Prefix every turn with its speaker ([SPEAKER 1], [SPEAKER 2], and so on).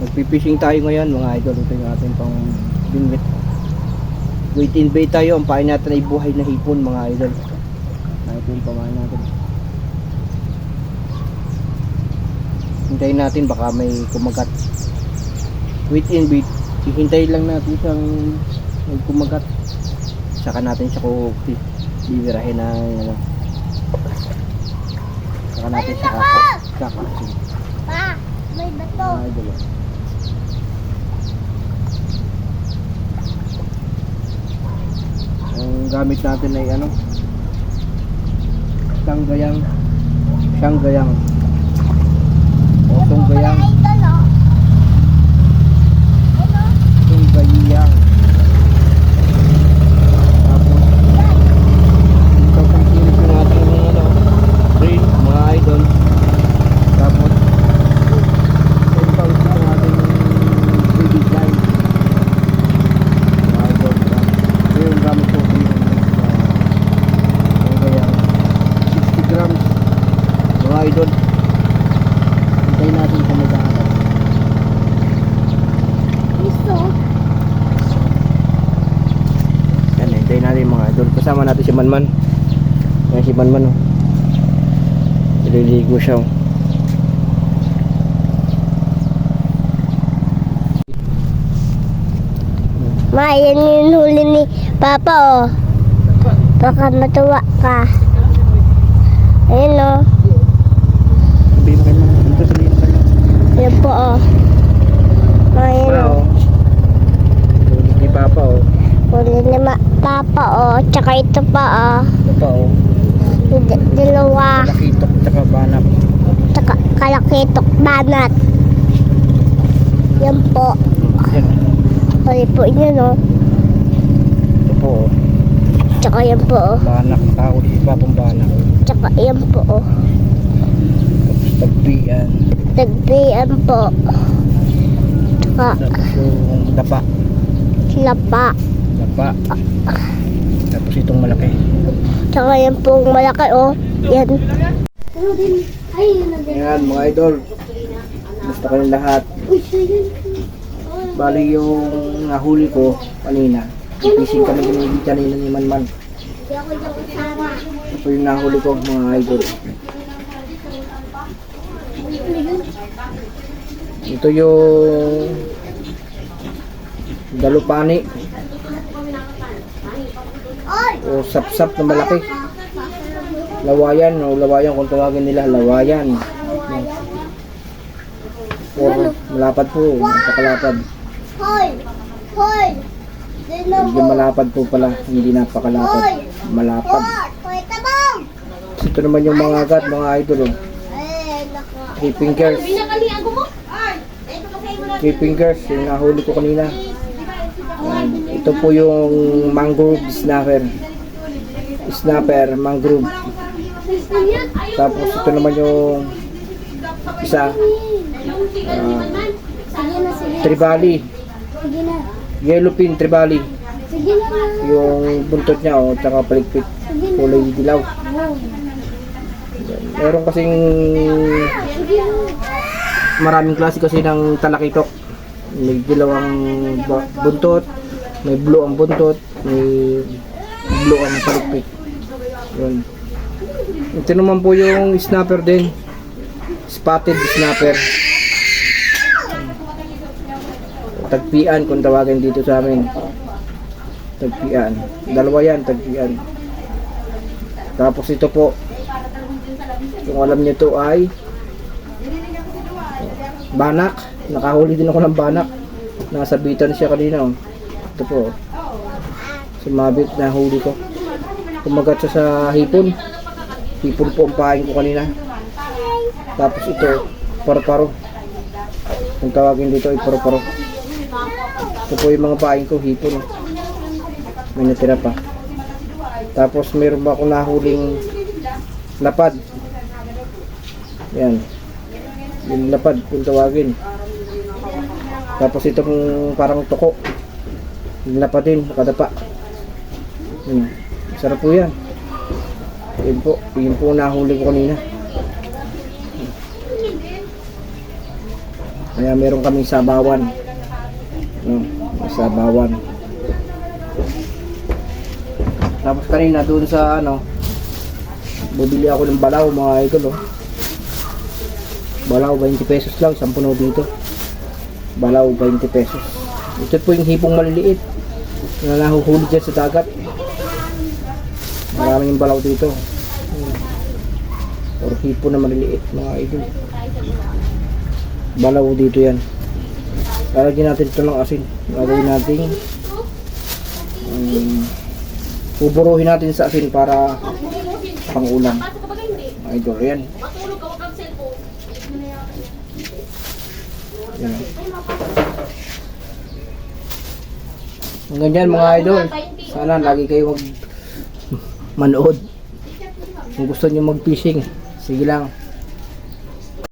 [SPEAKER 1] Magpipishing tayo ngayon mga idol. Ito yung ating pang bingwit. Wait in bait tayo. Ang pain natin ay buhay na hipon mga idol. Ito yung pamain natin. Hintayin natin baka may kumagat. Wait in bait. Hihintayin lang natin siyang may kumagat. Saka natin siya ko bibirahin na ano. Saka natin siya kaka- kakasin.
[SPEAKER 2] Pa, may bato.
[SPEAKER 1] Mga idol. oh. Gamit natin ay ano? Shanggayang. Shanggayang. Osong gayang.
[SPEAKER 2] Ito, no? Ano?
[SPEAKER 1] Shanggayang. Tapos, ito pang silip yung ating ano, brain, mga idol. Tapos, ito pang silip yung ating baby line. Mga idol. Ito yung gamit ko. Shanggayang. 60 grams. Mga idol. Hintayin natin kung mag-aaral.
[SPEAKER 2] Gusto.
[SPEAKER 1] Yan, hintayin natin mga idol. Kasama natin si Manman. Yan si Manman oh. Nililigo siya oh.
[SPEAKER 2] Ma, yan yung huli ni Papa, oh. Baka matuwa ka. Ayun, oh.
[SPEAKER 1] Sabihin mo kay Manman. Ito sabihin mo kay Manman.
[SPEAKER 2] Yan po, oh. Ma, yan,
[SPEAKER 1] Wala
[SPEAKER 2] oh.
[SPEAKER 1] oh. Tulit ni Papa oh.
[SPEAKER 2] Huli ni Ma- Papa, oh. Tsaka ito pa, oh.
[SPEAKER 1] Ito pa oh.
[SPEAKER 2] D- dalawa.
[SPEAKER 1] Lakitok tsaka banak.
[SPEAKER 2] Tsaka kalakitok banat. Yan po.
[SPEAKER 1] Yan.
[SPEAKER 2] Huli po yun, oh.
[SPEAKER 1] Ito po oh.
[SPEAKER 2] Tsaka yan po, oh.
[SPEAKER 1] Banak. Nakahuli si Papang banak.
[SPEAKER 2] Tsaka yan po, oh.
[SPEAKER 1] Tapos tagpian.
[SPEAKER 2] Tagbian po. Tsaka
[SPEAKER 1] Tapos yung dapa.
[SPEAKER 2] lapa.
[SPEAKER 1] Dapa. Tapos itong malaki.
[SPEAKER 2] Tsaka yan po malaki, oh. Yan.
[SPEAKER 1] Ayan mga idol. Gusto ko yung lahat. Bali yung nahuli ko kanina. Fishing kami ni kanina ni Manman. Ito yung nahuli ko mga idol. Ito yung dalupani! O sapsap na malaki. Lawayan o lawayan kung tawagin nila lawayan. Or malapad po, napakalapad.
[SPEAKER 2] Hoy! Hoy! Dino
[SPEAKER 1] Medyo malapad po pala, hindi napakalapad. Malapad. Ito naman yung mga agat, mga idol. Oh.
[SPEAKER 2] Eh, naka.
[SPEAKER 1] Three fingers. Three fingers, yung nahuli ko kanina. Ito po yung mangrove snapper. Snapper, mangrove. Tapos ito naman yung isa,
[SPEAKER 2] sige.
[SPEAKER 1] tribali. Yellowfin tribali. Yung buntot niya, oh, tsaka palikpik. Kulay dilaw. Meron kasing maraming klase kasi ng talakitok. May dilaw ang buntot, may blue ang buntot, may blue ang palikpik. Yun. Ito naman po yung snapper din. Spotted snapper. Tagpian kung tawagin dito sa amin. Tagpian. Dalawa yan, tagpian. Tapos ito po, kung alam niyo to ay banak. Nakahuli din ako ng banak. Nasa bitan siya kanina. Oh. Ito po. oh. Sumabit na huli ko. Kumagat siya sa hipon. Hipon po ang pahain ko kanina. Tapos ito, paru-paro. Kung tawagin dito ay paru-paro. Ito po yung mga pahain ko, hipon. May natira pa. Tapos meron ba akong nahuling lapad. Yan. Yung lapad kung tawagin. Tapos itong parang tuko. Lapad din, nakadapa. Hmm. Sarap po yan. Yun po, yun po nahuli ko kanina. Kaya meron kaming sabawan. No, may sabawan. Tapos kanina doon sa ano, bumili ako ng balaw mga idol oh. Balaw 20 pesos lang, 10 puno dito. Balaw 20 pesos. Ito po yung hipong maliliit na nahuhuli dyan sa dagat. Maraming balaw dito. Hmm. Or hipo na maliliit mga idol. Balaw dito yan. Lalagyan natin ito ng asin. Lalagyan natin um, Uburuhin natin sa asin para pang ulam. Idol, yan. Yan. Hanggang dyan mga idol. Sana lagi kayo mag manood. Kung gusto niyo mag-fishing, sige lang.